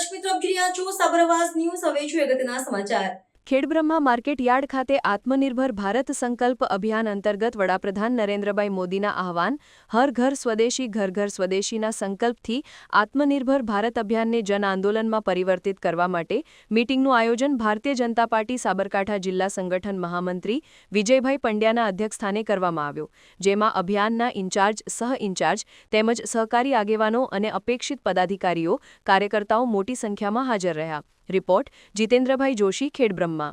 દર્શક મિત્રો આપ જોઈ રહ્યા છો સાબરવાસ ન્યૂઝ. હવે છું અગત્યના સમાચાર. ખેડબ્રહ્મા માર્કેટ યાર્ડ ખાતે આત્મનિર્ભર ભારત સંકલ્પ અભિયાન અંતર્ગત વડાપ્રધાન નરેન્દ્રભાઈ મોદીના આહવાન, હર ઘર સ્વદેશી, ઘર ઘર સ્વદેશીના સંકલ્પથી આત્મનિર્ભર ભારત અભિયાનને જન આંદોલનમાં પરિવર્તિત કરવા માટે મીટિંગનું આયોજન ભારતીય જનતા પાર્ટી સાબરકાંઠા જિલ્લા સંગઠન મહામંત્રી વિજયભાઈ પંડ્યાના અધ્યક્ષસ્થાને કરવામાં આવ્યો, જેમાં અભિયાનના ઇન્ચાર્જ, સહ ઇન્ચાર્જ તેમજ સહકારી આગેવાનો અને અપેક્ષિત પદાધિકારીઓ, કાર્યકર્તાઓ મોટી સંખ્યામાં હાજર રહ્યા. રિપોર્ટ જીતેન્દ્રભાઈ જોશી ખેડબ્રહ્મા.